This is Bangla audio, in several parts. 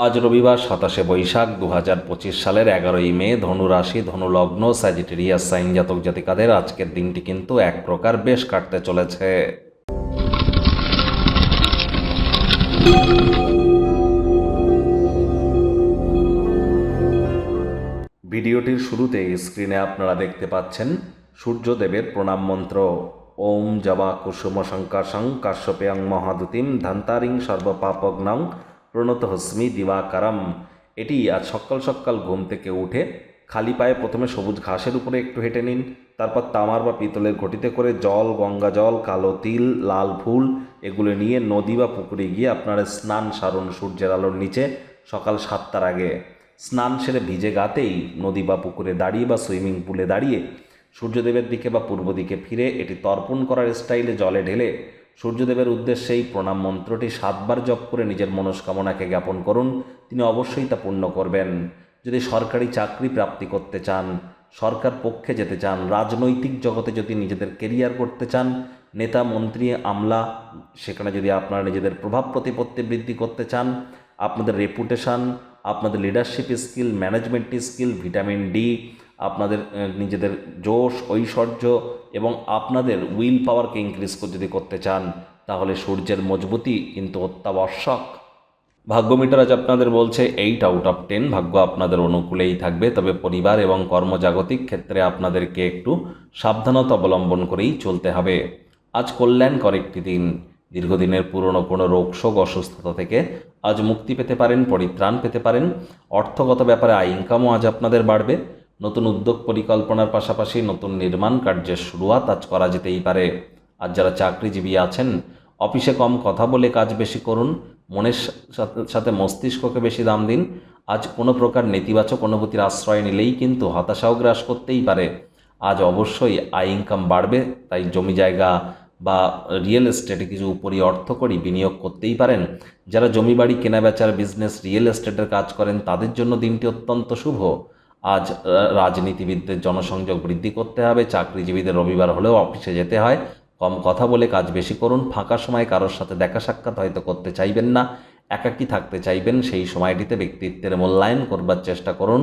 আজ রবিবার সাতাশে বৈশাখ দু হাজার পঁচিশ সালের এগারোই মে, ধনুরাশি, ধনুলগ্ন স্যাজিটেরিয়াস সাইন জাতক জাতিকাদের আজকের দিনটি কিন্তু এক প্রকার বেশ কাটতে চলেছে। ভিডিওটির শুরুতে স্ক্রিনে আপনারা দেখতে পাচ্ছেন সূর্যদেবের প্রণাম মন্ত্র। ওম জবা কুসুম শঙ্কাশং কাশ্যপেয়ং মহাদুতিম ধান্তারিং সর্বপাপগ্নং প্রণত হস্মি দিবাকারম। এটি আজ সকাল সকাল ঘুম থেকে উঠে খালি পায়ে প্রথমে সবুজ ঘাসের উপরে একটু হেঁটে নিন, তারপর তামার বা পিতলের ঘটিতে করে জল, গঙ্গা জল, কালো তিল, লাল ফুল এগুলো নিয়ে নদী বা পুকুরে গিয়ে আপনারা স্নান সারণ সূর্যের আলোর নিচে সকাল সাতটার আগে। স্নান সেরে ভিজে গাতেই নদী বা পুকুরে দাঁড়িয়ে বা সুইমিং পুলে দাঁড়িয়ে সূর্যদেবের দিকে বা পূর্ব দিকে ফিরে এটি তর্পণ করার স্টাইলে জলে ঢেলে সূর্যদেবের উদ্দেশ্যে এই প্রণাম মন্ত্রটি সাতবার জপ করে নিজের মনস্কামনাকে জ্ঞাপন করুন, তিনি অবশ্যই তা পূর্ণ করবেন। যদি সরকারি চাকরি প্রাপ্তি করতে চান, সরকার পক্ষে যেতে চান, রাজনৈতিক জগতে যদি নিজেদের কেরিয়ার করতে চান, নেতা, মন্ত্রী, আমলা, সেখানে যদি আপনারা নিজেদের প্রভাব প্রতিপত্তি বৃদ্ধি করতে চান, আপনাদের রেপুটেশন আপনাদের leadership skill management skill vitamin D আপনাদের নিজেদের জোশ, ঐশ্বর্য এবং আপনাদের উইল পাওয়ারকে ইনক্রিজ যদি করতে চান, তাহলে সূর্যের মজবুতি কিন্তু অত্যাবশ্যক। ভাগ্য মিটার আজ আপনাদের বলছে এইট আউট অফ টেন ভাগ্য আপনাদের অনুকূলেই থাকবে, তবে পরিবার এবং কর্মজাগতিক ক্ষেত্রে আপনাদেরকে একটু সাবধানতা অবলম্বন করেই চলতে হবে। আজ কল্যাণকর একটি দিন, দীর্ঘদিনের পুরনো কোনো রোগ, শোক, অসুস্থতা থেকে আজ মুক্তি পেতে পারেন, পরিত্রাণ পেতে পারেন। অর্থগত ব্যাপারে আয় ইনকামও আজ আপনাদের বাড়বে। নতুন উদ্যোগ পরিকল্পনার পাশাপাশি নতুন নির্মাণ কার্যের শুরুয়াত আজ করা যেতেই পারে। আর যারা চাকরিজীবী আছেন, অফিসে কম কথা বলে কাজ বেশি করুন, মনের সাথে মস্তিষ্ককে বেশি দাম দিন। আজ কোনো প্রকার নেতিবাচক অনুভূতির আশ্রয় নিলেই কিন্তু হতাশাও গ্রাস করতেই পারে। আজ অবশ্যই আয় ইনকাম বাড়বে, তাই জমি জায়গা বা রিয়েল এস্টেটে কিছু উপরি অর্থ করি বিনিয়োগ করতেই পারেন। যারা জমি বাড়ি কেনাবেচার বিজনেস রিয়েল এস্টেটের কাজ করেন, তাদের জন্য দিনটি অত্যন্ত শুভ। আজ রাজনীতিবিদদের জনসংযোগ বৃদ্ধি করতে হবে। চাকরিজীবীদের রবিবার হলেও অফিসে যেতে হয়। কম কথা বলে কাজ বেশি করুন। ফাঁকা সময় কারোর সাথে দেখা সাক্ষাৎ হয়তো করতে চাইবেন না। একাকী থাকতে চাইবেন। সেই সময়টিতে ব্যক্তিত্বের মূল্যায়ন করবার চেষ্টা করুন।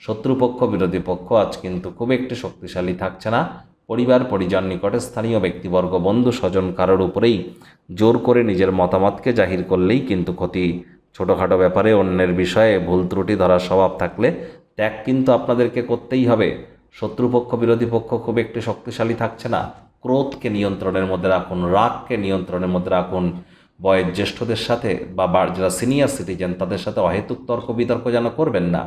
শত্রুপক্ষ, বিরোধী পক্ষ আজ কিন্তু খুব একটি শক্তিশালী থাকছে না। পরিবার, পরিজন নিকটে স্থানীয় ব্যক্তিবর্গ, বন্ধু, স্বজন কারোর উপরেই জোর করে নিজের মতামতকে জাহির করলেই কিন্তু ক্ষতি। ছোটোখাটো ব্যাপারে অন্যের বিষয়ে ভুল ত্রুটি ধরার স্বভাব থাকলে ত্যাগ কিন্তু আপনাদেরকে করতেই হবে। শত্রুপক্ষ, বিরোধী পক্ষ খুব একটি শক্তিশালী থাকছে না। ক্রোধকে নিয়ন্ত্রণের মধ্যে রাখুন, রাগকে নিয়ন্ত্রণের মধ্যে রাখুন। বয়োজ্যেষ্ঠদের সাথে বা যারা সিনিয়র সিটিজেন তাদের সাথে অহেতুক তর্ক বিতর্ক যেন করবেন না।